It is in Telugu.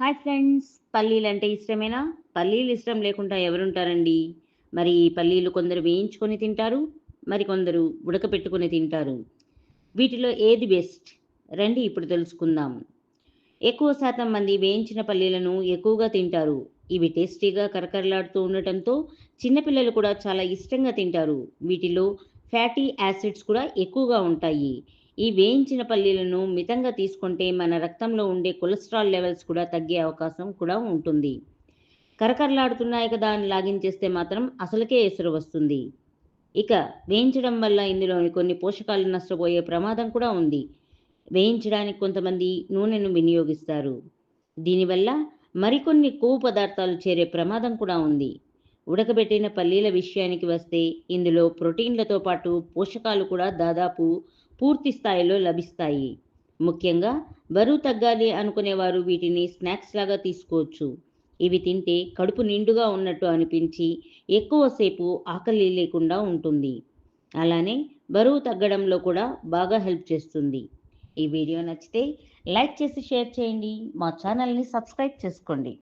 Hi friends. పల్లీలు అంటే ఇష్టమేనా? పల్లీలు ఇష్టం లేకుండా ఎవరుంటారండి? మరి ఈ పల్లీలు కొందరు వేయించుకొని తింటారు మరి కొందరు ఉడకపెట్టుకొని తింటారు. వీటిలో ఏది బెస్ట్? రండి ఇప్పుడు తెలుసుకుందాం. ఎక్కువ శాతం మంది వేయించిన పల్లీలను ఎక్కువగా తింటారు. ఇవి టేస్టీగా కరకరలాడుతూ ఉండటంతో చిన్నపిల్లలు కూడా చాలా ఇష్టంగా తింటారు. వీటిలో ఫ్యాటీ యాసిడ్స్ కూడా ఎక్కువగా ఉంటాయి. ఈ వేయించిన పల్లీలను మితంగా తీసుకుంటే మన రక్తంలో ఉండే కొలెస్ట్రాల్ లెవెల్స్ కూడా తగ్గే అవకాశం కూడా ఉంటుంది. కరకరలాడుతున్నాయి కదా అని లాగించేస్తే మాత్రం అసలుకే ఎసురు వస్తుంది. ఇక వేయించడం వల్ల ఇందులోని కొన్ని పోషకాలు నష్టపోయే ప్రమాదం కూడా ఉంది. వేయించడానికి కొంతమంది నూనెను వినియోగిస్తారు. దీనివల్ల మరికొన్ని కొవ్వు పదార్థాలు చేరే ప్రమాదం కూడా ఉంది. ఉడకబెట్టిన పల్లీల విషయానికి వస్తే ఇందులో ప్రోటీన్లతో పాటు పోషకాలు కూడా దాదాపు పూర్తి స్థాయిలో లభిస్తాయి. ముఖ్యంగా బరువు తగ్గాలి అనుకునేవారు వీటిని స్నాక్స్ లాగా తీసుకోవచ్చు. ఇవి తింటే కడుపు నిండుగా ఉన్నట్టు అనిపించి ఎక్కువసేపు ఆకలి లేకుండా ఉంటుంది. అలానే బరువు తగ్గడంలో కూడా బాగా హెల్ప్ చేస్తుంది. ఈ వీడియో నచ్చితే లైక్ చేసి షేర్ చేయండి. మా ఛానల్ని సబ్స్క్రైబ్ చేసుకోండి.